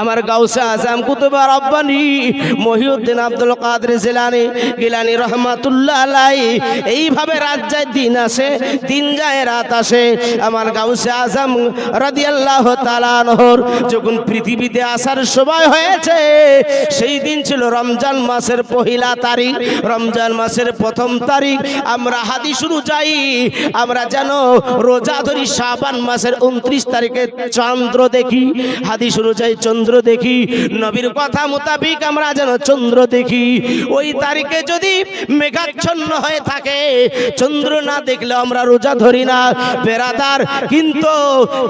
আমার গাউসে আজম কুতুবা রব্বানি, মহিউদ্দিন আব্দুল কাদের জিলানি, গিলানি রহমাতুল্লাহ আলাই এইভাবে রাত যায়, দিন আসে, দিন যায়, রাত আসে। আমার গাউসে আজম রাদিয়াল্লাহু তাআলা আনহুর যখন পৃথিবীতে আসার সময় হয়েছে, সেই দিন ছিল রমজান মাসের পহিলা তারিখ। রমজান মাসের প্রথম তারিখ, আমরা হাদি হাদিস অনুযায়ী আমরা যেন রোজা ধরি শাবান মাসের উনত্রিশ তারিখে চন্দ্র দেখি। হাদি হাদিস অনুযায়ী চন্দ্র দেখি, নবীর কথা মোতাবিক আমরা যেন চন্দ্র দেখি। ওই তারিখে যদি মেঘাচ্ছন্ন হয়ে থাকে, চন্দ্র না দেখলে আমরা রোজা ধরি না। বেরাদার কিন্তু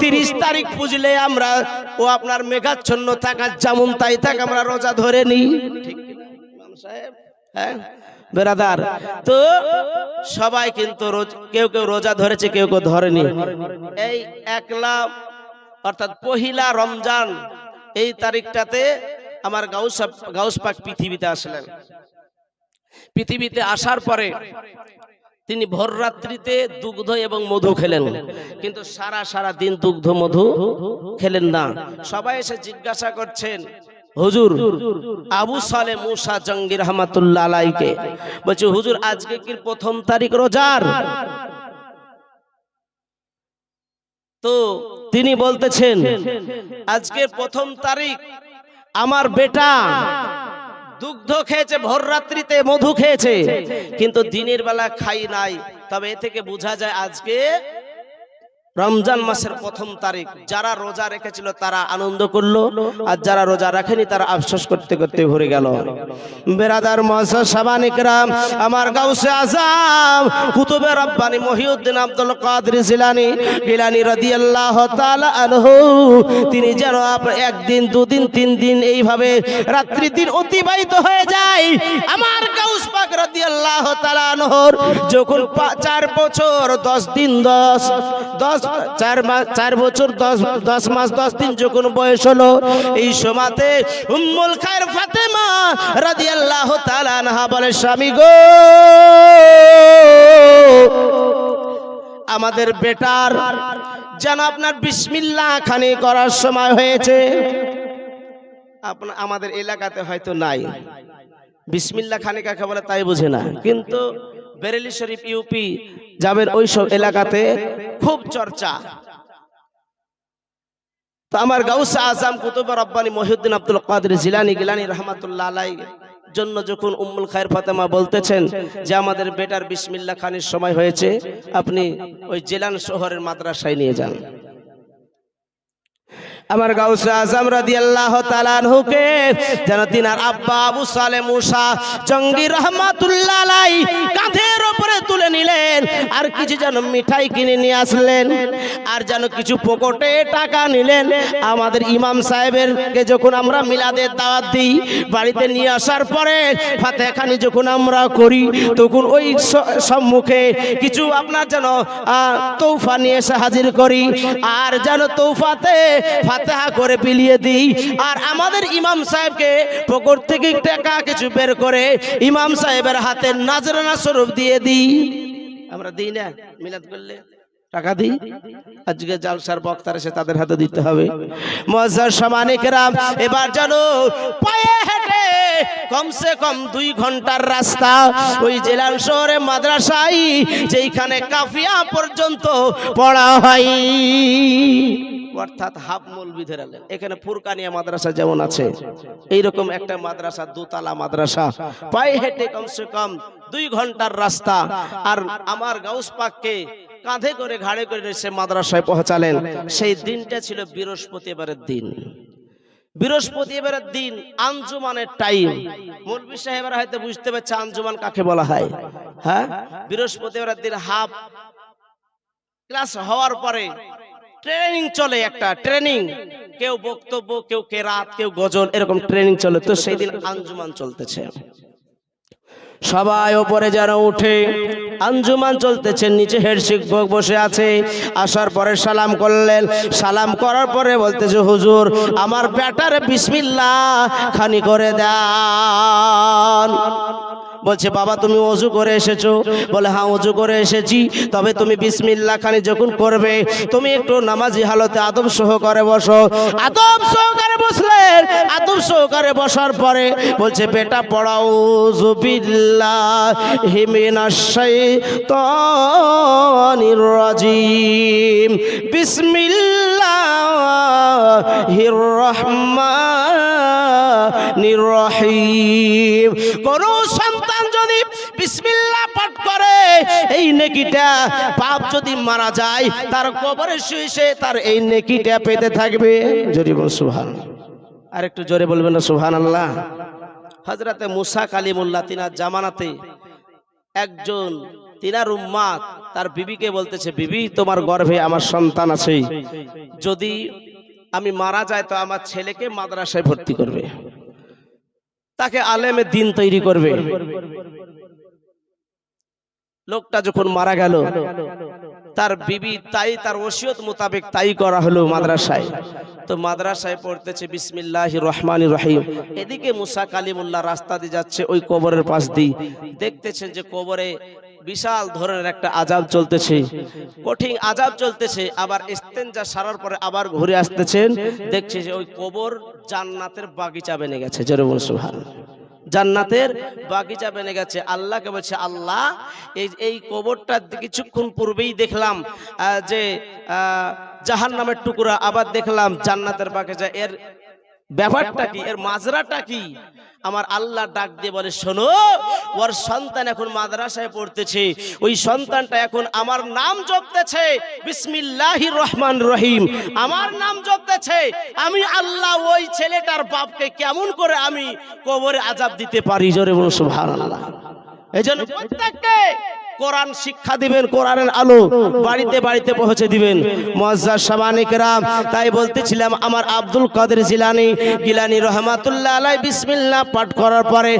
তিরিশ তারিখ পুজলে আমরা, ও আপনার মেঘাচ্ছন্ন থাকার যেমন তাই থাক, আমরা রোজা ধরে নিই? হ্যাঁ? বেরাদার তো সবাই কিন্তু কেউ কেউ রোজা ধরেছে, কেউ কেউ ধরেনি। এই একলা, অর্থাৎ পহিলা রমজান এই তারিখটাতে আমার গাউস গাউস পাক পৃথিবীতে আসলেন। পৃথিবীতে আসার পরে তিনি ভোর রাত্রিতে দুগ্ধ এবং মধু খেলেন। কিন্তু সারা সারা দিন দুগ্ধ, মধু খেলেন না। সবাই এসে জিজ্ঞাসা করছেন, হুজুর, আবু সালে মুসা জঙ্গি রহমাতুল্লাহ আলাইকে। বলছে, হুজুর, আজকে কি প্রথম তারিখ রোজার? তো তিনি বলতেছেন আজকে প্রথম তারিখ আমার বেটা দুগ্ধ খেয়েছে, ভোর রাত্রিতে মধু খেয়েছে, কিন্তু দিনের বেলা খাই নাই। তবে এ থেকে বোঝা যায় আজকে রমজান মাসের প্রথম তারিখ যারা রোজা রেখেছিল তারা আনন্দ করল আর যারা রোজা রাখেনি তারা আফসোস করতে করতে ভরে গেল। বেরাদার মহাশয় সাবানিকরাম আমার গাউসে আজাম কুতুবে রব্বানি মহিউদ্দিন আব্দুল কাদের জিলানি গিলানি রাদিয়াল্লাহু তাআলা আনহু তিনি যেন একদিন দুদিন তিন দিন এইভাবে রাত্রি দিন অতিবাহিত হয়ে যায়। আমার গাউস পাক রাদিয়াল্লাহু তাআলা আনহুর যখন চার বছর দশ দিন দশ দশ চার মাস চার বছর, দশ দশ মাস, দশ দিন যখন বয়স হলো, এই সময়তে উম্মুল খায়ের ফাতেমা রাদিয়াল্লাহু তাআলা আনহা বলে, স্বামী গো, আমাদের বেটার যেন আপনার বিসমিল্লাহ খানি করার সময় হয়েছে। আমাদের এলাকাতে হয়তো নাই। বিসমিল্লাহ খানি কাকে বলে তাই বুঝে না। কিন্তু বেরেলি শরীফ, ইউপি যাবের ওই সব এলাকাতে খুব চর্চা। তো আমার গাউসা আজাম কুতুব রব্বানি মহিউদ্দিন আব্দুল কাদের জিলানি, গিলানি রহমাতুল্লাহ আলাই জন্য যখন উম্মুল খায়ের ফাতেমা বলতেছেন যে আমাদের বেটার বিসমিল্লাহ খানের সময় হয়েছে, আপনি ওই জেলান শহরের মাদ্রাসায় নিয়ে যান। আমার গাউসে আজম রাদিয়াল্লাহু তাআলা আনহুকে, যেন তিনার আব্বা আবু সালে মুসা জঙ্গি রহমাতুল্লাহ আলাই কাঁধের উপরে তুলে নিলেন, আর কিছু যেন মিঠাই কিনে নিয়ে আসলেন, আর যেন কিছু পকেটে টাকা নিলেন। আমাদের ইমাম সাহেবের কে যখন আমরা মিলাদের দাওয়াত দিই, বাড়িতে নিয়ে আসার পরে ফাতেখানি যখন আমরা করি, তখন ওই সম্মুখে কিছু আপনার যেন তৌফা নিয়ে এসে হাজির করি, আর যেন তৌফাতে ফাতেহা করে বিলিয়ে দিই। আর আমাদের ইমাম সাহেবকে পকর থেকে টাকা কিছু বের করে ইমাম সাহেবের হাতে নাজরানা স্বরূপ দিয়ে দিই। আমরা দিই না, মিলাদ করলে টাকা দিই। আজকে জালসার বক্তার এসে তাদের হাতে দিতে হবে। মজার সমানিকরাম এবার জানো, পায়ে হেঁটে কমসে কম দুই ঘণ্টার রাস্তা। ওই জেলার শহরে মাদ্রাসায় যেইখানে কাফিয়া পর্যন্ত পড়া হয়। অর্থাৎ হাফ মৌলবি ধরালেন এখানে ফুরকানিয়া মাদ্রাসা যেমন আছে, এইরকম একটা মাদ্রাসা, দোতলা মাদ্রাসা। পায়ে হেঁটে কমসে কম দুই ঘণ্টার রাস্তা। আর আমার গাউস পাককে কাঁধে করে ঘাড়ে করে সে মাদ্রাসায় পৌঁছালেন। সেই দিনটা ছিল বৃহস্পতিবারের দিন। বৃহস্পতিবারের দিন আঞ্জুমানের টাইম। মৌলবী সাহেবরা হয়তো বুঝতে পারছে আঞ্জুমান কাকে বলা হয়। হ্যাঁ? বৃহস্পতিবারের দিন হাফ ক্লাস হওয়ার পরে ট্রেনিং চলে একটা ট্রেনিং। কেউ বক্তব্য, কেউ কেরাত, কেউ গজল, এরকম ট্রেনিং চলে। তো সেই দিন আঞ্জুমান চলতেছে। সবাই ওপরে যারা উঠে আঞ্জুমান চলতেছে। নিচে হেড শিক্ষক বসে আছে। আসার পরে সালাম করলেন। সালাম করার পরে বলতেছে, হুজুর, আমার ব্যাটারে বিসমিল্লা খানি করে দেন। বলছে, বাবা, তুমি অজু করে এসেছ। বলে হ্যাঁ অজু করে এসেছি। তবে তুমি বিসমিল্লা খানি যখন করবে, তুমি একটু নামাজি হালতে আদব সহকারে বসো। আদব সহকারে বসলেন। আদব সহকারে বসার পরে বলছে, বেটা, পড়াও জুবিল্লাহ হিমিনাশ শাইতানির রাজিম। বিসমিল্লাহির রহমানির রহিম। কোন সন্তান। এই নেকিটা পাপ যদি মারা যায়, তার কবরে শুয়ে সে তার এই নেকিটা পেতে থাকবে। জোরে বল সুবহান আর একটু জোরে বলবেন না সুবহান আল্লাহ হজরতে মুসা কালিমুল্লাহ, তিনার জামানাতে একজন, তিনার উম্মাদ, তার বিবিকে বলতেছে, বিবি, তোমার গর্ভে আমার সন্তান আছে। যদি আমি মারা যায় তো আমার ছেলেকে মাদ্রাসায় ভর্তি করবে। তাকে আলেমে দিন তৈরি করবে। লোকটা যখন মারা গেল তার বিবি তাই তার ওসিয়ত মোতাবেক তাই করা হলো মাদ্রাসায়। তো মাদ্রাসায় পড়তেছে বিসমিল্লাহ রহমান রহিম। এদিকে মুসা কালিমুল্লাহ রাস্তা দিয়ে যাচ্ছে ওই কবরের পাশ দিয়ে। দেখতেছেন যে কবরে বিশাল ধরনের একটা আজাব চলতেছে। কঠিন আজাব চলতেছে আবার ইস্তেঞ্জা সারার পরে আবার ঘুরে আসতেছেন। দেখছে যে ওই কবর জান্নাতের বাগিচা বেনে গেছে জরুল সুহান জান্নাতের বাগিচা বেনে গেছে। আল্লাহকে বলছে, আল্লাহ, এই এই কবরটা কিছুক্ষণ পূর্বেই দেখলাম যে জাহান নামের টুকরা আবার দেখলাম জান্নাতের বাগিচা। এর ব্যাপারটা কি? এর মাজরাটা কি? আমার আল্লাহ ডাক দিয়ে বলে, শোনো, ওর সন্তান এখন মাদ্রাসায় পড়তেছে। ওই সন্তানটা এখন আমার নাম জপতেছে বিসমিল্লাহি রহমান রহিম। আমার নাম জপতেছে, আমি আল্লাহ ওই ছেলেটার বাপকে কেমন করে আমি কবরে আজাব দিতে পারি? জোরে বলুন সুবহানাল্লাহ। এই জন্য প্রত্যেককে কোরআন শিক্ষা দিবেন, কোরআনের আলো বাড়িতে বাড়িতে পৌঁছে দিবেন। মজ্জা সামানিকরাম তাই বলতেছিলাম, আমার আব্দুল কাদের জিলানি, গিলানি রহমাতুল্লাহ আলাই বিসমিল্লাহ পাঠ করার পরে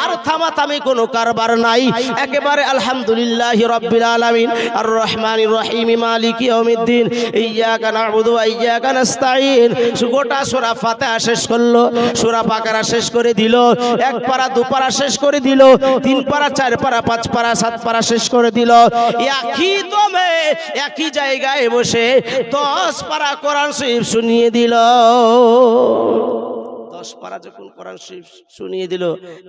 আর থামাথামি কোনো কারবার নাই। একেবারে আলহামদুলিল্লাহ রব্বিল আলামিন আর রহমানির রহিম, মালিক ইয়াউমিদ্দিন ইয়্যাকা না'বুদু ওয়া ইয়্যাকা নাস্তাঈন। গোটা সূরা ফাতিহা শেষ করল, সূরা বাকারা শেষ করে দিল, এক পারা দু পারা শেষ করে দিল, তিন পারা চার পারা পাঁচ পারা সাত পারা শেষ করে দিল। একই দমে একই জায়গায় বসে দশ পারা কোরআন শরীফ শুনিয়ে দিল। পারা যখন কোরআন শরীফ শুনিয়ে দিল,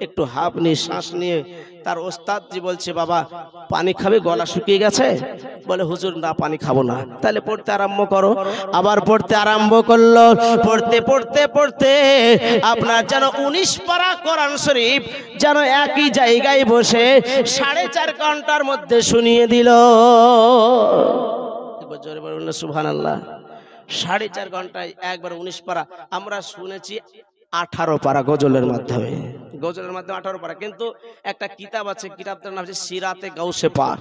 একটু হাফ নিঃশ্বাস নিয়ে, তার ওস্তাদজি বলছে, বাবা, পানি খাবে, গলা শুকিয়ে গেছে? বলে, হুজুর, না, পানি খাব না। তাহলে পড়তে আরম্ভ করো। আবার পড়তে আরম্ভ করল। পড়তে পড়তে পড়তে আপনার যেন উনিশ পারা কোরআন শরীফ যেন একই জায়গায় বসে সাড়ে চার ঘণ্টার মধ্যে শুনিয়ে দিল। জোরে সুবহান আল্লাহ সাড়ে চার ঘন্টায় একবার উনিশ পারা আমরা শুনেছি আঠারো পারা গজলের মাধ্যমে। গজলের মাধ্যমে আঠারো পারা। কিন্তু একটা কিতাব আছে, কিতাবটার নাম হচ্ছে সিরাতে গাউসে পাক।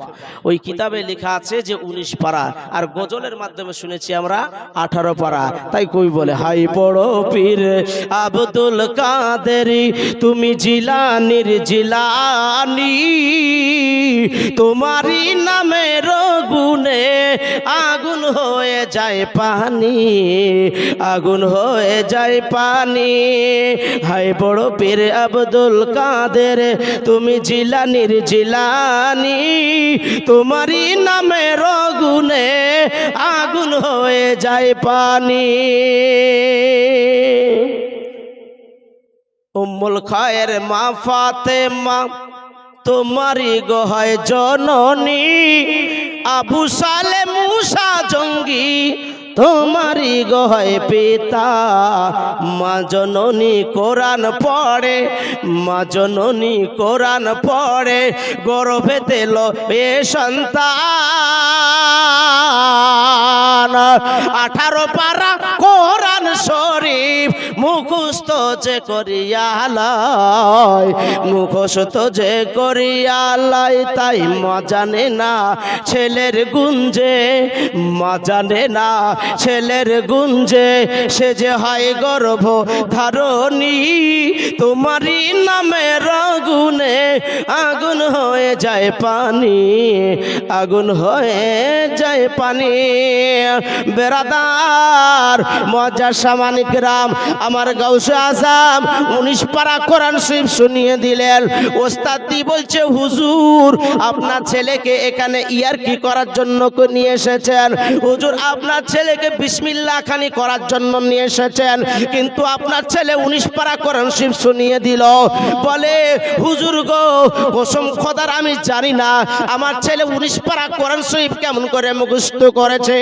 ওই কিতাবে লেখা আছে যে উনিশ পারা। আর গজলের মাধ্যমে শুনেছি আমরা আঠারো পারা। তাই কই বলে, হাই বড় পীর আব্দুল কাদেরি, তুমি জিলানির জিলানি। তোমারই নামের গুনে আগুন হয়ে যায় পানি, আগুন হয়ে যায় পানি। হাই বড় পীর আব্দুল কাদের, তুমি জিলানির জিলানি, তোমারই নামের রগুনে আগুন হয়ে যায় পানি। উম্মুল খায়ের মা ফাতেমা, তোমারই গহায় জননী, আবু সালে মুসা জঙ্গি তোমারই গহায় পিতা, মা জননী কোরআন পড়ে, মা জননী কোরআন পড়ে, গর্ভে তেল এ সন্তান। আঠারো পারা কোরআন শরীফ মুখস্থ যে করিয়ালয় মুখস্থ যে করিয়ালয় তাই মা জানে না ছেলের গুঞ্জে, মা জানে না ছেলের গুঞ্জে সে যে হয় গর্ভ ধারণী, তোমারই নামের আগুনে আগুন হয়ে যায় পানি, আগুন হয়ে যায় পানি। বেড়াদার মজা সামানিক রাম আমার গাউসে আসাম উনিশ পারা কোরআন শরীফ শুনিয়ে দিলেন। ওস্তাদি বলছে, হুজুর, আপনার ছেলেকে এখানে ইয়ার কি করার জন্য নিয়ে এসেছেন। হুজুর, আপনার ছেলেকে বিসমিল্লা খানি করার জন্য নিয়ে এসেছেন। কিন্তু আপনার ছেলে উনিশ পাড়া করেন শিব শুনিয়ে দিল। বলে, হুজুর গো কসম খোদার আমি জানি না। আমার ছেলে উনিশ পারা করেন শরীফ কেমন করে মুখস্থ করেছে?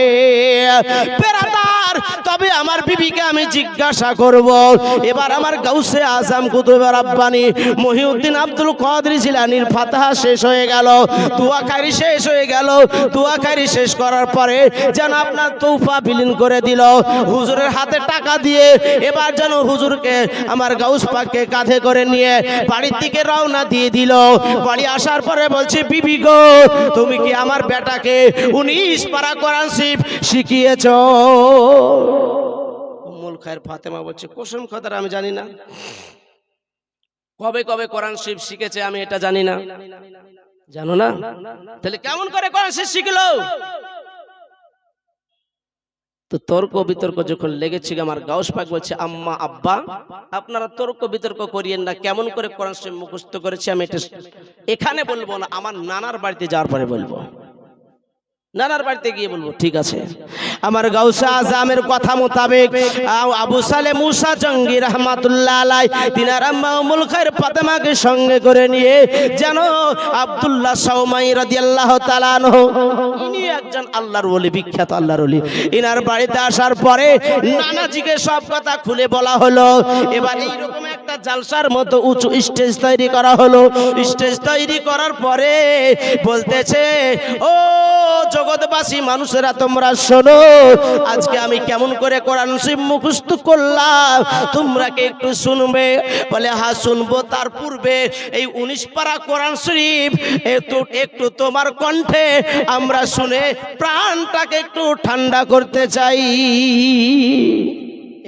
বেরাদার তবে আমার বিবিকে আমি জিজ্ঞাসা করব। এবার আমার গাউসে আজম কুতুবের আব্বানি, মহিউদ্দিন আব্দুল কাদের জিলানির ফাতাহা শেষ হয়ে গেল। দুয়াকারি শেষ হয়ে গেল। দুয়াকারি শেষ করার পরে যেন আপনার তৌফা বিলীন করে দিল। হুজুরের হাতে টাকা দিয়ে এবার যেন হুজুরকে, আমার গাউস পাককে কাঁধে করে নিয়ে বাড়ির দিকে রওনা দিয়ে দিল। বাড়ি আসার পরে বলছে, বিবি গো, তুমি কি আমার বেটাকে উনিশ পারা কোরআন শিখিয়েছ? উম্মুল খায়ের ফাতেমা বলছে, কোসম কথার আমি জানি না। কবে কবে কোরআন শিব শিখেছে আমি এটা জানি না। জানো না? তাহলে কেমন করে কোরআন শিব শিখলো? তো তর্ক বিতর্ক যখন লেগেছে আমার গাউস পাক বলছে, আম্মা, আব্বা, আপনারা তর্ক বিতর্ক করিয়েন না, কেমন করে কোরআন শরীফ মুখস্থ করেছে আমি এটা এখানে বলব না, আমার নানার বাড়িতে যাওয়ার পরে বলব। নানার বাড়িতে গিয়ে বলব, ঠিক আছে। আমার গাউসা আজামের কথা মোতাবেক আবু সালে মুসা জঙ্গি রহমাতুল্লাহ তিনার সঙ্গে করে নিয়ে, যেন আব্দুল্লাহ ইনি একজন আল্লাহর বিখ্যাত আল্লাহর ইনার বাড়িতে আসার পরে নানাজিকে সব কথা খুলে বলা হলো। এবার এইরকম একটা জালসার মতো উঁচু স্টেজ তৈরি করা হলো। স্টেজ তৈরি করার পরে বলতেছে, ও জগৎবাসী মানুষেরা তোমরা শোনো। আজকে আমি কেমন করে কোরআন শরীফ মুখস্থ করলাম, তোমরা কি একটু শুনবে? বলে হ্যাঁ শুনব। তার পূর্বে এই উনিশ পারা কোরআন শরীফ একটু একটু তোমার কণ্ঠে আমরা শুনে প্রাণটাকে একটু ঠান্ডা করতে চাই।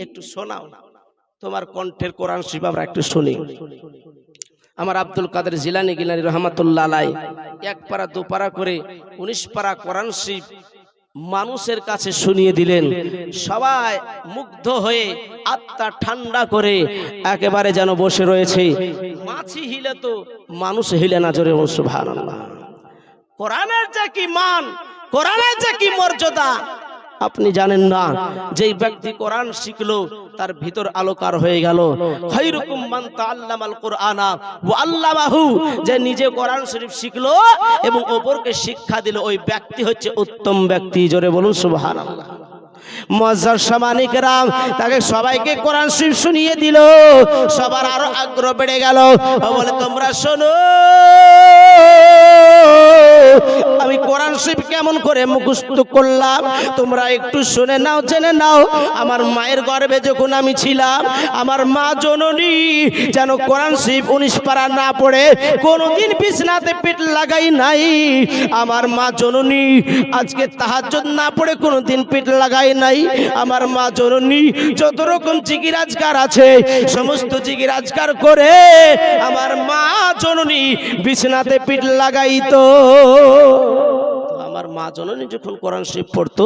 একটু শোনাও না। তোমার কণ্ঠের কোরআন শরীফ আমরা একটু শুনি। আমার আব্দুল কাদের জিলানি গিলানি রহমাতুল্লাহ আলাই, এক পারা দু পারা করে উনিশ পারা কোরআন শিব মানুষের কাছে শুনিয়ে দিলেন। সবাই মুগ্ধ হয়ে আত্মা ঠান্ডা করে একেবারে যেন বসে রয়েছে। মাছি হিলে তো মানুষ হিলে না জোরে সুবহানাল্লাহ। কোরআনের যে কি মান, কোরআনের যে কি মর্যাদা আপনি জানেন না, যেই ব্যক্তি কোরআন শিখলো, তার ভিতর আলোকার হয়ে গেল। যে নিজে কোরআন শরীফ শিখলো এবং ওপরকে শিক্ষা দিল, ওই ব্যক্তি হচ্ছে উত্তম ব্যক্তি। জোরে বলুন, সুবহানাল্লাহ। মজার সামানিকরাম তাকে সবাইকে কোরআন শরীফ শুনিয়ে দিল। সবার আরও আগ্রহ বেড়ে গেল। বলে, তোমরা শোনো। আমি কোরআন শরীফ কেমন করে মুখস্থ করলাম? তোমরা একটু শুনে নাও, জেনে নাও। আমার মায়ের গর্ভে যখন আমি ছিলাম, আমার মা জননী যেন কোরআন শরীফ উনিশ পারা না পড়ে, কোনোদিন বিছনাতে পেট লাগাই নাই। আমার মা জননী আজকে তাহাজ্জুদ না পড়ে কোনোদিন পেট লাগাই নাই। আমার মা জননী, যত রকম জিগিরাজগার আছে, সমস্ত জিগিরাজগার করে আমার মা জননী বিছনাতে পিঠ লাগাইতো। আমার মা জননী যখন কোরআন শরীফ পড়তো,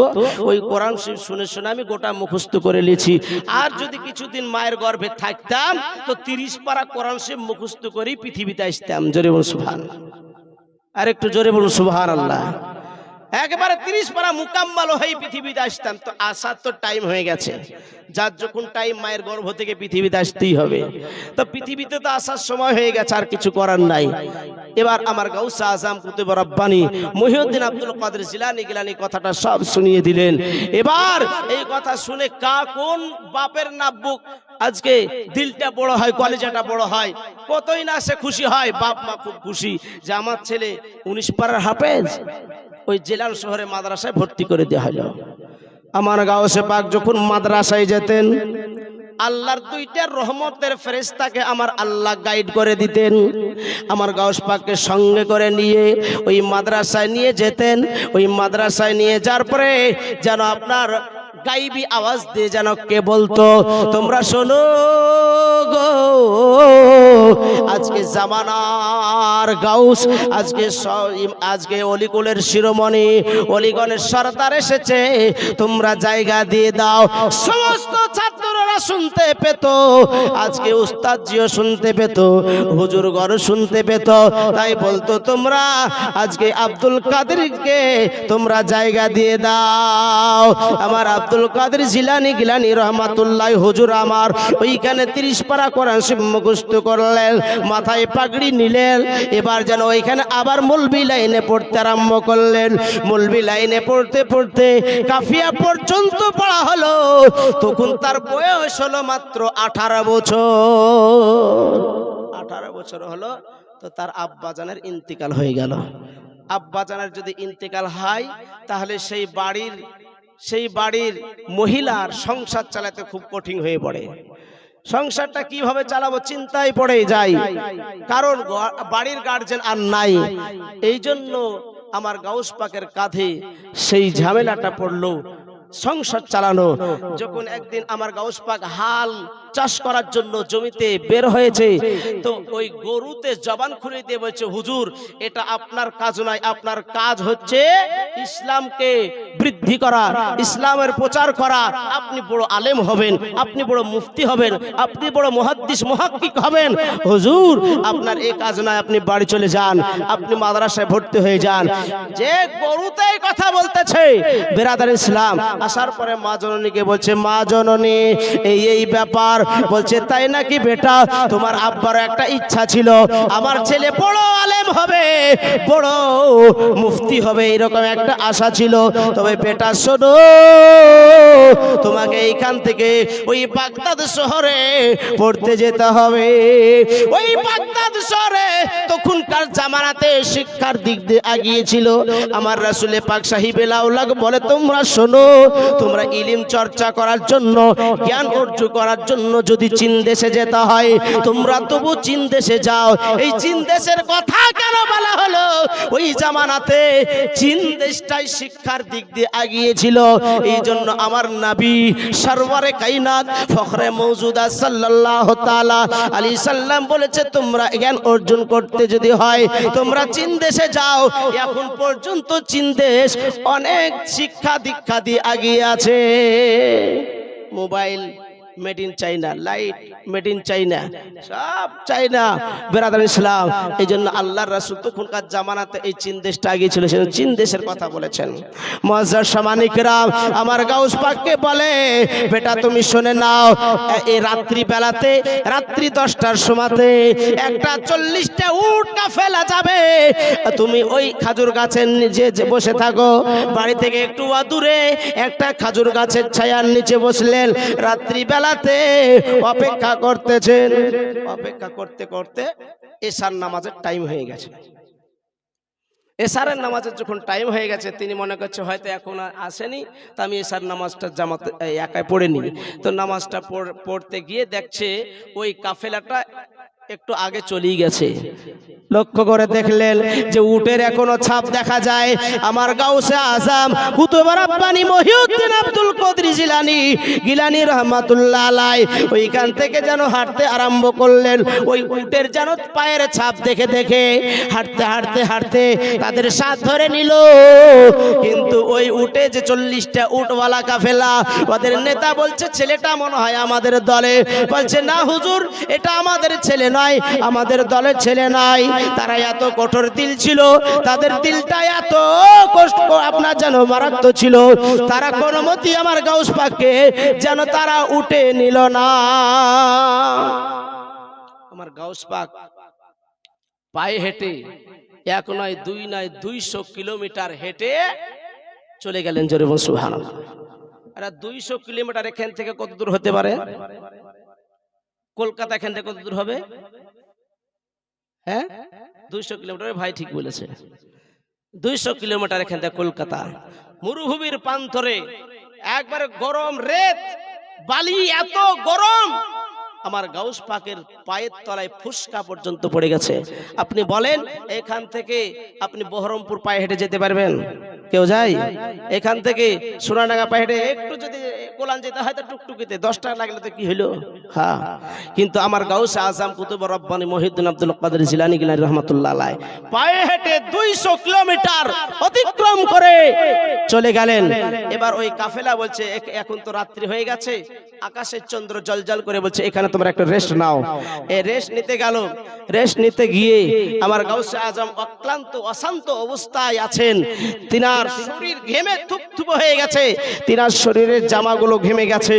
ওই কোরআন শরীফ শুনে শুনে আমি গোটা মুখস্থ করে নিয়েছি। আর যদি কিছুদিন মায়ের গর্ভে থাকতাম, তো তিরিশ পারা কোরআন শরীফ মুখস্থ করেই পৃথিবীতে আসতাম। জোরে বলুন আর একটু জোরে সুবহান আল্লাহ একেবারে তিরিশ পারা মুকাম্মাল হয়ে পৃথিবীতে আসতাম। তো আসার তো টাইম হয়ে গেছে। যার যখন টাইম মায়ের গর্ভ থেকে পৃথিবীতে আসতেই হবে। তো পৃথিবীতে তো আসার সময় হয়ে গেছে, আর কিছু করার নাই। এবার আমার গাউসা আজম কুতুব রব্বানি মহিউদ্দিন আব্দুল কাদের জিলানি গিলানি কথাটা সব শুনিয়ে দিলেন। এবার এই কথা শুনে কা কোন বাপের নাব্বুক আজকে দিলটা বড় হয়, কলেজাটা বড় হয়। কতই না সে খুশি হয়, বাপ মা খুব খুশি যে আমার ছেলে উনিশ পাড়ার হাফেজ। ওই জেলাল শহরে মাদ্রাসায় ভর্তি করে দেওয়া হলো। আমার গাওসে পাক যখন মাদ্রাসায় যেতেন, আল্লাহর দুইটা রহমতের ফেরেস্তাকে আমার আল্লাহ গাইড করে দিতেন। আমার গাউস পাককে সঙ্গে করে নিয়ে ওই মাদ্রাসায় নিয়ে যেতেন। ওই মাদ্রাসায় নিয়ে যাওয়ার পরে যেন আপনার গাইবি আওয়াজ দিয়ে যেন কে বলতো, তোমরা শোনো আজকে জামানার গাউস, আজকে আজকে অলিকুলের শিরোমণি, অলিগণের সরদার এসেছে। তোমরা জায়গা দিয়ে দাও। সমস্ত ছাত্ররা শুনতে পেত। আজকে উস্তাদ জিও শুনতে পেত হুজুর গর শুনতে পেত। তাই বলতো তোমরা, আজকে আব্দুল কাদেরকে তোমরা জায়গা দিয়ে দাও। আমার আব্দুল কাদের জিলানি গিলানি রহমাতুল্লাহ, হুজুর আমার, ওইখানে তিরিশ পারা কোরআন শিব করলেন, মাথায় পাগড়ি নিলেন, এবার যেন ওইখানে আবার মুলবি লাইনে পড়তে আরম্ভ করলেন। মুলবি লাইনে পড়তে পড়তে কাফিয়া পর্যন্ত পড়া হলো, তখন তার বয়স হলো মাত্র আঠারো বছর। আঠারো বছর হলো, তো তার আব্বাজানের ইন্তিকাল হয়ে গেল। আব্বাজানের যদি ইন্তিকাল হয়, তাহলে সেই বাড়ির সেই বাড়ির মহিলার সংসার চালাতে খুব কঠিন হয়ে পড়ে। সংসারটা কীভাবে চালাবো চিন্তায় পড়ে যাই। কারণ বাড়ির গার্জেন আর নাই। এই জন্য আমার গাউস পাকের কাঁধে সেই ঝামেলাটা পড়ল সংসার চালানো। যখন একদিন আমার গাউস পাক হাল চাষ করার জন্য জমিতে বের হয়েছে। তো ওই গরুতে জবান খুলে দিয়ে বলছে, হুজুর, এটা আপনার কাজ নয়, আপনার কাজ হচ্ছে ইসলামকে বৃদ্ধি করা, ইসলামের প্রচার করা। আপনি বড় আলেম হবেন, আপনি বড় মুফতি হবেন, আপনি বড় মহাদ্দিস, মুহাক্কিক হবেন। হুজুর, আপনার এই কাজ নয়, আপনি বাড়ি চলে যান, আপনি মাদ্রাসায় ভর্তি হয়ে যান। যে গরুতে কথা বলতেছে, বেরাদার ইসলাম, আসার পরে মা জননীকে বলছে, মা জননী, এই এই ব্যাপার বলছে, তাই নাকি বেটা, তোমার আব্বার একটা ইচ্ছা ছিল। আমার ছেলে বড় আলেম হবে, বড় মুফতি হবে, এরকম একটা আশা ছিল। তবে বেটা, শোনো, তোমাকে এইখান থেকে ওই বাগদাদ শহরে পড়তে যেতে হবে। ওই বাগদাদ শহরে তখনকার জামানাতে শিক্ষার দিক দিয়ে আগিয়েছিল আমার রাসুলে পাক সাহিব লাউলাক বলে, তোমরা শোনো, তোমরা ইলিম চর্চা করার জন্য, জ্ঞান অর্জন করার জন্য যদি চীন দেশে যেতে হয়, তোমরা তবু চীন দেশে যাও। এই চীন দেশের কথা কেন বলা হলো? ওই জামানাতে চীন দেশটাই শিক্ষার দিক দিয়ে আগিয়েছিল এই জন্য আমার নাবি সরওয়ারে কাইনাত ফখরে মৌজুদা সাল্লাল্লাহু তাআলা আলী সাল্লাম বলেছে, তোমরা জ্ঞান অর্জন করতে যদি হয়, তোমরা চীন দেশে যাও। এখন পর্যন্ত চীন দেশ অনেক শিক্ষা দীক্ষা দিয়ে আগিয়ে আছে। Mobile made in China light made in China সব চাইনা বেরাদার ইসলাম এই জন্য আল্লাহর রাসূল তখনকার জামানাতে এই চীন দেশটা আগে ছিল, সেজন্য চীন দেশের কথা বলেছেন। মুআজ্জাজ সামানিকরাম আমার গাউস পাককে বলে, বেটা, তুমি শুনে নাও এই রাত্রি বেলাতে রাত্রি দশটার সময়তে একটা চল্লিশটা উট ফেলা যাবে। তুমি ওই খাজুর গাছের নিচে বসে থাকো, বাড়ি থেকে একটু দূরে একটা খাজুর গাছের ছায়ার নিচে বসলেন। রাত্রি বেলাতে অপেক্ষা করতেছেন। অপেক্ষা করতে করতে এশার নামাজের টাইম হয়ে গেছে। এশারের নামাজের যখন টাইম হয়ে গেছে, তিনি মনে করছে হয়তো এখন আসেনি, তো আমি এশার নামাজটা জামাত একাই পড়ে নিই। তো নামাজটা পড়- পড়তে গিয়ে দেখছে ওই কাফেলাটা একটু আগে চলেই গেছে। লক্ষ্য করে দেখলেন যে উটের এখনও ছাপ দেখা যায়। আমার গাউসে আসাম কুতুবার আব্বানি মহিউদ্দিন আব্দুল কদরি জিলানি গিলানি রহমাতুল্লাহ আলাই ওইখান থেকে যেন হাঁটতে আরম্ভ করলেন। ওই উটের যেন পায়ের ছাপ দেখে দেখে হাঁটতে হাঁটতে হাঁটতে তাদের সাথ ধরে নিল। কিন্তু ওই উটে যে চল্লিশটা উটওয়ালা কাফেলা ওদের নেতা বলছে ছেলেটা মনে হয় আমাদের দলে। বলছে না হুজুর এটা আমাদের ছেলে নয় আমাদের দলের ছেলে নাই। তারা এত কঠোর দিল ছিল, তাদের দিলটা এত কষ্ট, আপনার যেন মারাত্মক ছিল। তারা কোনো মতি আমার গাউস পাককে যেন তারা উঠে নিল না। আমার গাউস পাক পায়ে হেঁটে, এক নয়, দুই নয়, দুইশো কিলোমিটার হেঁটে চলে গেলেন জোরে সুবহানাল্লাহ। এরা দুইশো কিলোমিটার এখান থেকে কত দূর হতে পারে? কলকাতা এখান থেকে কত দূর হবে? হ্যাঁ? দুইশো কিলোমিটার। ভাই ঠিক বলেছে। দুইশো কিলোমিটার এখান থেকে কলকাতা। মরুভূমির প্রান্তরে একবারে গরম রেত। বালি এত গরম। আমার গাউস পাকের পায়ের তলায় ফুসকা পর্যন্ত পড়ে গেছে। আপনি বলেন, এখান থেকে আপনি বহরমপুর পায়ে হেঁটে যেতে পারবেন? কেউ যায়? এখান থেকে সোনাডাঙ্গা পায়ে হেঁটে একটু যদি কোলান যেতে হয় তো টুকটুকিতে দশ টাকা লাগলে তো কি হ্যাঁ। কিন্তু আমার কুতুব রব্বানি আব্দুল কাদের জিলানি গিলানি রহমতুল্লাহ পায়ে হেঁটে দুইশো কিলোমিটার অতিক্রম করে চলে গেলেন। এবার ওই কাফেলা বলছে এখন তো রাত্রি হয়ে গেছে, আকাশের চন্দ্র জলজল করে বলছে, এখানে তোমরা একটা রেস্ট নাও। এই রেস্ট নিতে গেল। রেস্ট নিতে গিয়ে আমার গাউসে আজম অক্লান্ত, অশান্ত অবস্থায় আছেন। তিনার শরীর ঘেমে থুপথুপ হয়ে গেছে। তিনার শরীরের জামাগুলো ঘেমে গেছে।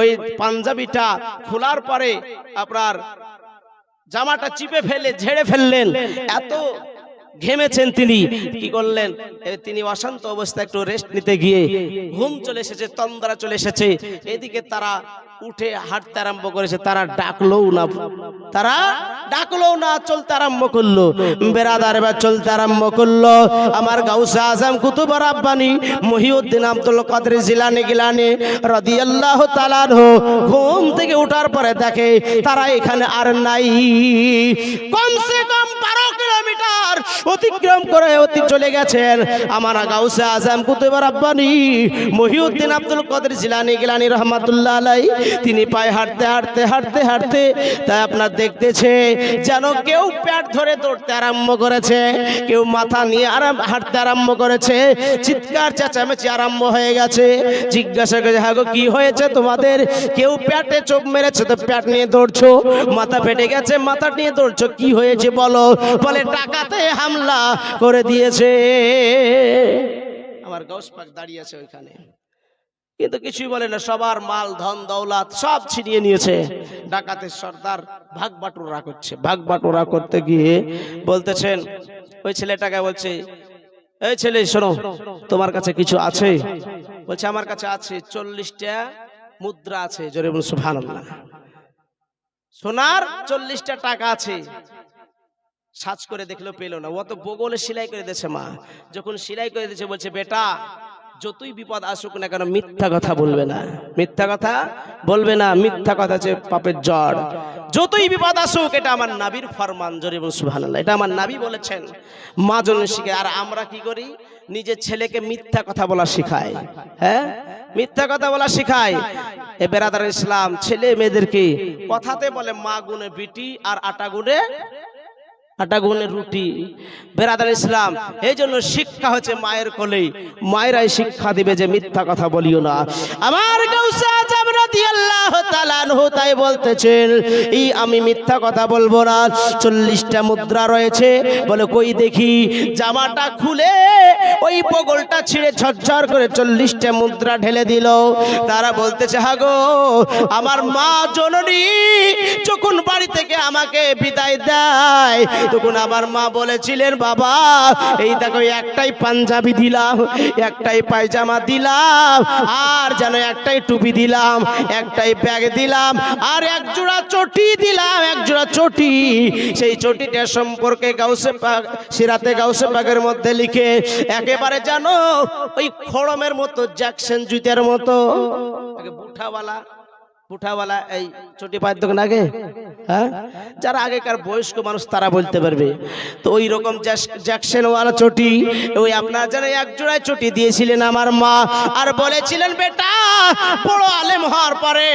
ওই পাঞ্জাবিটা খোলার পরে আপনার জামাটা চিপে ফেলে, ঝেড়ে ফেললেন। এত ঘেমেছেন তিনি। কি করলেন? তিনি অশান্ত অবস্থায় একটু রেস্ট নিতে গিয়ে ঘুম চলে এসেছে, তন্দ্রা চলে এসেছে। এদিকে তারা উঠে হাঁটতে আরম্ভ করেছে, তারা ডাকলোও না। তারা ডাকলো না, চলতে আরম্ভ করল। বেরাদার এবার চলতে আরম্ভ করল। আমার গাউসা আজম কুতুব রাব্বানি মহিউদ্দিন আব্দুল কাদের জিলানি গিলানি রাদিয়াল্লাহু তাআলা ঘুম থেকে ওঠার পরে দেখে তারা এখানে আর নাই। কমসে কম বারো কিলোমিটার অতিক্রম করে অতি চলে গেছেন আমার গাউসে আজম কুতুব রাব্বানি মহিউদ্দিন আব্দুল কাদের জিলানি গিলানি রহমাতুল্লাহ আলাই তিনি পায়ে হাঁটতে হাঁটতে হাঁটতে হাঁটতে, তাই আপনার দেখতেছে যেন কেউ প্যাট ধরে দৌড়তে আরম্ভ করেছে, কেউ মাথা নিয়ে আরাম, হাঁটতে আরম্ভ করেছে, চিৎকার, চেঁচামেচি আরম্ভ হয়ে গেছে। জিজ্ঞাসা করে হ্যাঁ কি হয়েছে তোমাদের? কেউ প্যাটে চোখ মেরেছে তো প্যাট নিয়ে দৌড়ছো? মাথা ফেটে গেছে, মাথা নিয়ে দৌড়ছো, কি হয়েছে বলো? বলে টাকাতে হামলা করে দিয়েছে। আমার গৌস পাক দাঁড়িয়ে আছে ওইখানে। কিন্তু কিছুই বলে না, সবার মাল, ধন, দৌলাত সব ছিনিয়ে নিয়েছে। ডাকাতের সর্দার ভাগ বাটোরা করছে। ভাগ বাটোরা করতে গিয়ে বলতেছেন, ওই ছেলেটাকে বলছে, এই ছেলে, শোনো, তোমার কাছে কিছু আছে? বলছে, আমার কাছে আছে চল্লিশটা মুদ্রা আছে। জোরে সুবহানাল্লাহ। সোনার চল্লিশটা টাকা আছে। সার্চ করে দেখল পেল না। ও তো বগলে সেলাই করে দিয়েছে মা। যখন সেলাই করে দিয়েছে, বলছে, বেটা যতই বিপদ আসুক না কেন মিথ্যা কথা বলবে না। মিথ্যা কথা বলবে না, মিথ্যা কথা হচ্ছে পাপের জড় যতই বিপদ আসুক, এটা আমার নাবির ফরমান, জোরে এবং এটা আমার নাবি বলেছেন, মা জন শিখে, আর আমরা কি করি? নিজের ছেলেকে মিথ্যা কথা বলা শিখাই। হ্যাঁ? মিথ্যা কথা বলা শিখাই। এ বেরাদার ইসলাম, ছেলে মেয়েদেরকে কথাতে বলে মা গুনে বিটি আর আটা গুনে আটা গুনের রুটি। বেরাদার ইসলাম এই জন্য শিক্ষা হচ্ছে মায়ের কোলে মায়েরাই শিক্ষা দিবে যে মিথ্যা কথা বলিও না। আমার গাউসে তাই বলতেছেন এই আমি মিথ্যা কথা বলব না। চল্লিশটা মুদ্রা রয়েছে। বলে, কই দেখি? জামাটা খুলে ওই বগলটা ছিঁড়ে ঝরঝর করে চল্লিশটা মুদ্রা ঢেলে দিল। তারা বলতেছে হাগো আমার মা জননী যখন বাড়ি থেকে আমাকে বিদায় দেয়, তখন আমার মা বলেছিলেন, বাবা, এই দেখো, একটাই পাঞ্জাবি দিলাম, একটাই পায়জামা দিলাম, আর যেন একটাই টুপি দিলাম। একটাই ব্যাগ দিলাম, আর এক জোড়া চটি দিলাম, এক জোড়া চটি। সেই চটিটা সম্পর্কে গাউসে সিরাতে গাউসে পাকের মধ্যে লিখে, একেবারে জানো, ওই খড়মের মতো জ্যাকসন জুতের মতো বুঠাওয়ালা বুঠাওয়ালা এই চটি পায়ের দোকান আগে? হ্যাঁ? যারা আগেকার বয়স্ক মানুষ, তারা বলতে পারবে। তো ওই রকম জ্যাকসনওয়ালা চটি, ওই আপনার যেন এক জোড়ায় চটি দিয়েছিলেন আমার মা, আর বলেছিলেন, বেটা, বড় আলেম হওয়ার পরে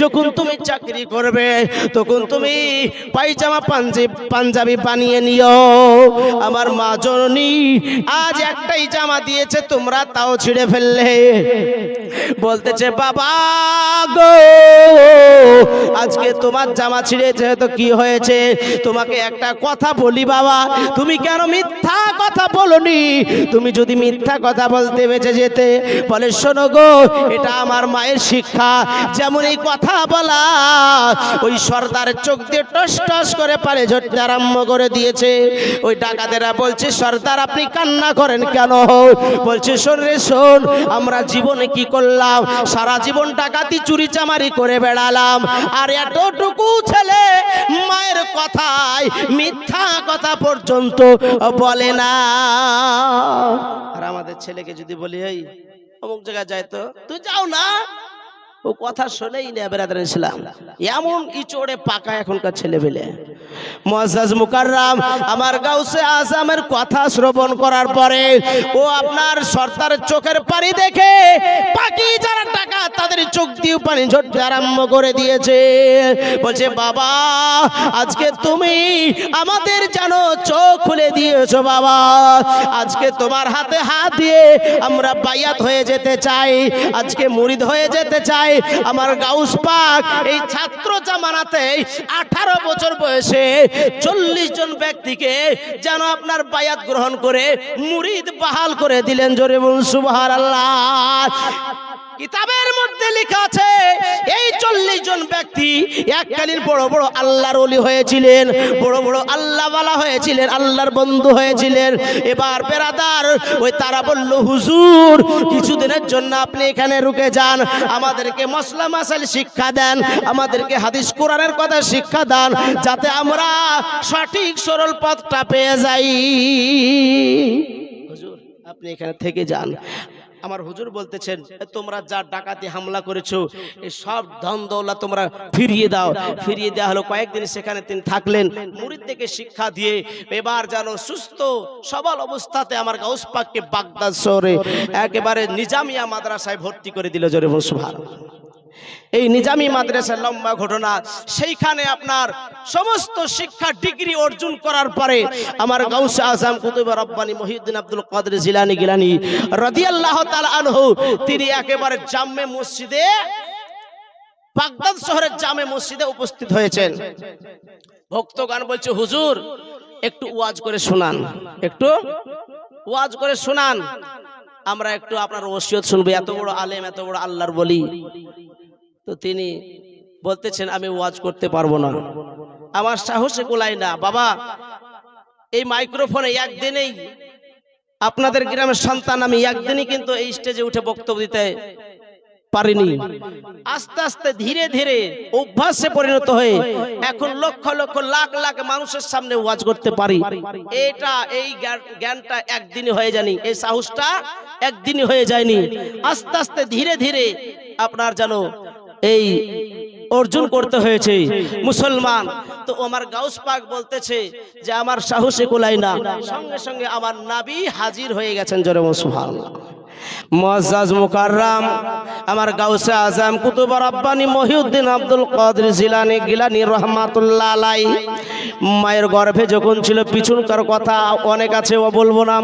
যখন তুমি চাকরি করবে, তখন তুমি পায়জামা পাঞ্জাবি পাঞ্জাবি বানিয়ে নিও। আমার মা, জননী, আজ একটাই জামা দিয়েছে, তোমরা তাও ছিঁড়ে ফেললে। বলতেছে বাবা গো আজকে তোমার জামা ছিঁড়েছে তো কি হয়েছে তোমাকে একটা কথা বলি বাবা। তুমি কেন মিথ্যা কথা বলনি? তুমি যদি মিথ্যা কথা বলতে বেঁচে যেতে বলে শোনো গো এটা আমার মায়ের শিক্ষা। যেমন এই কথা বলা ওই সর্দারের চোখ দিয়ে টস টস করে পারে ঝরতে আরম্ভ করে দিয়েছে। ওই ডাকাতেরা বলছে সর্দার আপনি কান্না করেন কেন? বলছে শোন রে শোন আমরা জীবনে কি করলাম? সারা জীবন ডাকাতি, চুরি চামারি করে বেড়ালাম। আর এতটুকু ছেলে মায়ের কথায় মিথ্যা কথা পর্যন্ত বলে না। আর আমাদের ছেলেকে যদি বলি এই অমুক জায়গায় যায় তো। তুই যাও না। ও কথা শোনেই না বেরাদার ইসলাম। এমন ইচড়ে পাকা এখনকার ছেলে পেলে মজাজ মুকাররাম আমার গাউসে আসামের কথা শ্রবণ করার পরে ও আপনার সর্দারের চোখের পানি দেখে বাকি যারা টাকা তাদের চোখ দিয়ে পানি ঝরতে আরম্ভ করে দিয়েছে। বলছে, বাবা, আজকে তুমি আমাদের যেন চোখ খুলে দিয়েছ বাবা। আজকে তোমার হাতে হাত দিয়ে আমরা বায়াত হয়ে যেতে চাই, আজকে মুরিদ হয়ে যেতে চাই আমার গাউস পাক, এই ছাত্র জামানাতে আঠারো বছর বয়সে চল্লিশ জন ব্যক্তিকে যেন আপনার বায়াত গ্রহণ করে মুরিদ বাহাল করে দিলেন জোরে বলুন সুবাহ আল্লাহ কিতাবের মধ্যে লেখা আছে, এই চল্লিশ জন ব্যক্তি এককালীন বড় বড় আল্লাহর অলি হয়েছিলেন, বড় বড় আল্লাহওয়ালা হয়েছিলেন, আল্লাহর বন্ধু হয়েছিলেন। এবার বেরাদার, ওই তারা বলল, হুজুর, কিছুদিনের জন্য আপনি এখানে রুকে যান, আমাদেরকে মশলা মাসাল শিক্ষা দেন, আমাদেরকে হাদিস কোরআনের কথা শিক্ষা দেন, যাতে আমরা সঠিক সরল পথটা পেয়ে যাই। হুজুর, আপনি এখানে থেকে যান। আমার হুজুর বলতেছেন তোমরা যা ডাকাতি হামলা করেছ এই সব ধন দৌলা তোমরা ফিরিয়ে দাও। ফিরিয়ে দেওয়া হলো। কয়েকদিন সেখানে তিনি থাকলেন মুরিদ থেকে শিক্ষা দিয়ে এবার যেন সুস্থ, সবল অবস্থাতে আমার গাউস পাককে বাগদাদ শহরে একেবারে নিজামিয়া মাদ্রাসায় ভর্তি করে দিল জোরে মুসভার এই নিজামি মাদ্রাসার লম্বা ঘটনা, সেইখানে আপনার সমস্ত শিক্ষা ডিগ্রি অর্জন করার পরে আমার গাউসে আজম কুতুব রব্বানি মহিউদ্দিন আব্দুল কাদের জিলানি গিলানি রাদিয়াল্লাহু তাআলা আনহু, তিনি একেবারে জামে মসজিদে, বাগদাদ শহরের জামে মসজিদে উপস্থিত হয়েছেন। ভক্তগান বলছে, হুজুর, একটু ওয়াজ করে শোনান। একটু ওয়াজ করে শোনান। আমরা একটু আপনার ওসিয়ত শুনব, এত বড় আলেম, এত বড় আল্লাহর বলি তো তিনি বলতেছেন, আমি ওয়াজ করতে পারব না। আমার সাহসে গোলাই না। বাবা, এই মাইক্রোফোনে একদিনেই আপনাদের গ্রামের সন্তান আমি একদিনই কিন্তু এই স্টেজে উঠে বক্তব্য দিতে পারিনি। আস্তে আস্তে ধীরে ধীরে অভ্যাসে পরিণত হয়ে এখন লক্ষ লক্ষ লাখ লাখ মানুষের সামনে ওয়াজ করতে পারি। এটা, এই জ্ঞানটা একদিনই হয়ে যায়নি। এই সাহসটা একদিনই হয়ে যায়নি। আস্তে আস্তে ধীরে ধীরে আপনার যেন এই অর্জন করতে হয়েছে, মুসলমান। তো আমার গাউস পাক বলতেছে যে আমার সাহসে কোলাই না। সঙ্গে সঙ্গে আমার নাবি হাজির হয়ে গেছেন জরে সুবহানাল্লাহ। মুআজ্জাজ মুকাররাম, আমার গাউসে আজম কুতুব রব্বানি মহিউদ্দিন আব্দুল কাদের জিলানি গিলানি রহমাতুল্লাহ আলাই মায়ের গর্ভে যখন ছিল পিছনকার কথা, অনেক আছে ও বলব না।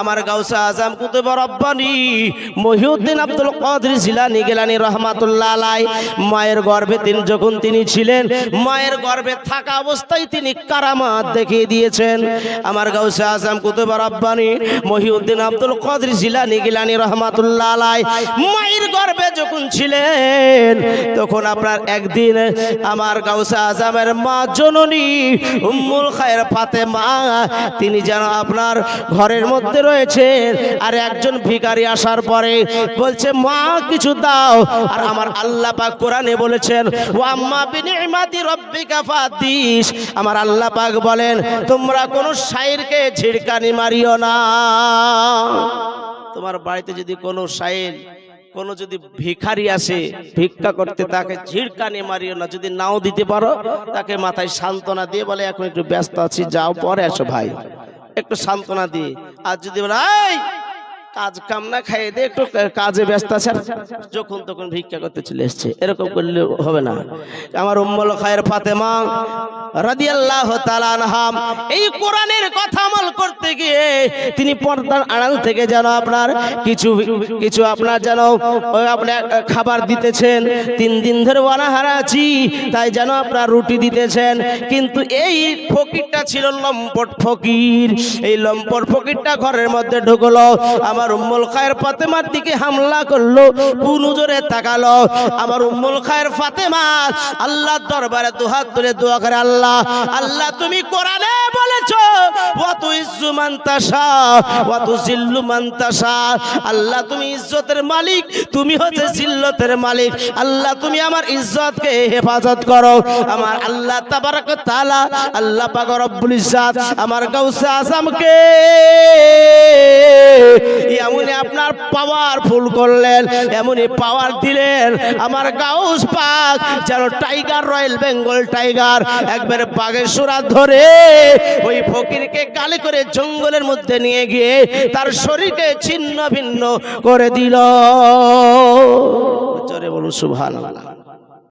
আমার গাউসে আজম কুতুব রব্বানি মহিউদ্দিন আব্দুল কাদের জিলানি গিলানি রহমাতুল্লাহ আলাই মায়ের গর্ভে তিনি যখন তিনি ছিলেন, মায়ের গর্ভে থাকা অবস্থায় তিনি কারামাত দেখিয়ে দিয়েছেন। আমার গাউসে আজম কুতুব রব্বানি মহিউদ্দিন আব্দুল কাদের জিলানি গিলানি রহমাতুল্লাহ আলাই মায়ের গর্ভে যখন ছিলেন, তখন আপনার একদিন আমার গাউসে আজমের মা জননী উম্মুল খায়ের ফাতেমা, তিনি যেন আপনার ঘরের মধ্যে রয়েছেন আর একজন ভিখারি আসার পরে বলছে, মা, কিছু দাও। আর আমার আল্লাহ পাক কোরআনে বলেছেন ও আম্মা বিনিমাতি রব্বিকা ফাতিস আমার আল্লাহ পাক বলেন, তোমরা কোন শাইরকে ঝিড়কানি মারিও না। তোমার বাড়িতে যদি কোনো সাইন কোনো যদি ভিখারি আসে ভিক্ষা করতে তাকে ঝিড়কানি মারিও না যদি নাও দিতে পারো তাকে মাথায় সান্ত্বনা দিয়ে বলে এখন একটু ব্যস্ত আছি যাও পরে আসো ভাই। একটু সান্ত্বনা দিয়ে। আর যদি বলে "এই, কাজ কাম না খাইয়ে দিয়ে একটু কাজে ব্যস্ত আছে যখন তখন ভিক্ষা করতে চলে এসছে। এরকম করলে হবে না। আমার উম্মল খায়ের ফাতেমা রাদিয়াল্লাহু তাআলা আনহা এই কোরআনের কথা আমল করতে গিয়ে তিনি পর্দার আড়াল থেকে যেন আপনার কিছু কিছু আপনার যেন আপনার খাবার দিতেছেন, তিন দিন ধরে অনাহারা আছি, তাই যেন আপনার রুটি দিতেছেন। কিন্তু এই ফকিরটা ছিল লম্পট ফকির। এই লম্পট ফকিরটা ঘরের মধ্যে ঢুকলো। আমার উম্মুল খায়ের ফাতেমার দিকে হামলা করল। কুনুজরে তাকালো। আমার উম্মুল খায়ের ফাতেমা, আল্লাহর দরবারে দুহাত তুলে দোয়া করে, আল্লাহ আল্লাহ, তুমি কোরআনে বলেছ ওয়া তুইজ্জু মান তাশা ওয়া তুজিল্লু মান তাশা। আল্লাহ, তুমি ইজ্জতের মালিক, তুমি হচ্ছে জিল্লতের মালিক। আল্লাহ, তুমি আমার ইজ্জতকে হেফাজত করো। আমার আল্লাহ তাবারক তাআলা, আল্লাহ পাক রব্বুল ইজ্জাত আমার গাউসে আজমকে এমন আপনার পাওয়ার ফুল করলেন, এমনই পাওয়ার দিলেন। আমার গাউস পাক যেন টাইগার রয়্যাল বেঙ্গল টাইগার একবারে বাঘের সুরাত ধরে ওই ফকিরকে গালে করে জঙ্গলের মধ্যে নিয়ে গিয়ে তার শরীরকে ছিন্ন ভিন্ন করে দিল। জোরে বলুন, সুবহানাল্লাহ।